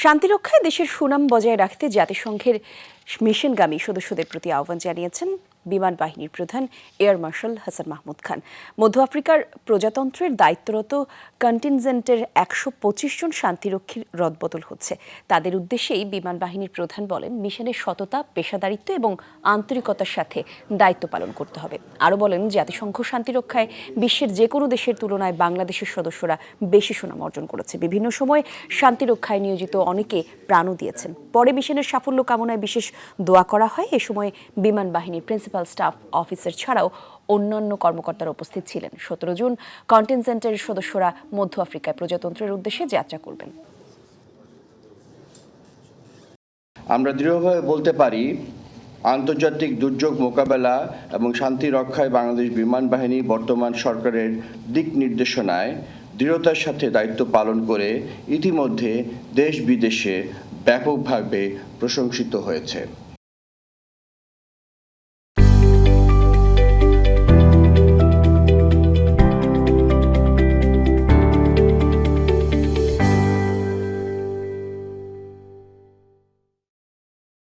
শান্তিরক্ষায় দেশের সুনাম বজায় রাখতে জাতিসংঘের মিশনগামী সদস্যদের প্রতি আহ্বান জানিয়েছেন বিমান বাহিনীর প্রধান এয়ার মার্শাল হাসান মাহমুদ খান। মধ্য আফ্রিকার প্রজাতন্ত্রের দায়িত্বরত কন্টিনজেন্টের একশো পঁচিশ জন শান্তিরক্ষীর রদবদল হচ্ছে। তাদের উদ্দেশ্যেই বিমান বাহিনীর প্রধান বলেন মিশনের সততা, পেশাদারিত্ব এবং আন্তরিকতার সাথে দায়িত্ব পালন করতে হবে। আরও বলেন, জাতিসংঘ শান্তিরক্ষায় বিশ্বের যে কোনো দেশের তুলনায় বাংলাদেশের সদস্যরা বেশি সুনাম অর্জন করেছে। বিভিন্ন সময় শান্তিরক্ষায় নিয়োজিত অনেকে প্রাণও দিয়েছেন। পরে মিশনের সাফল্য কামনায় বিশেষ দোয়া করা হয়। এ সময় বিমান বাহিনীর প্রিন্সিপাল স্টাফ অফিসার ছাড়াও অন্যান্য কর্মকর্তারা উপস্থিত ছিলেন। সতেরো জুন কন্টেনজেন্টের সদস্যরা মধ্য আফ্রিকায় প্রজাতন্ত্রের উদ্দেশ্যে যাত্রা করবেন। আমরা দৃঢ়ভাবে বলতে পারি, আন্তর্জাতিক দুর্যোগ মোকাবেলা এবং শান্তি রক্ষায় বাংলাদেশ বিমান বাহিনী বর্তমান সরকারের দিক নির্দেশনায় দৃঢ়তার সাথে দায়িত্ব পালন করে ইতিমধ্যে দেশ বিদেশে ব্যাপকভাবে প্রশংসিত হয়েছে।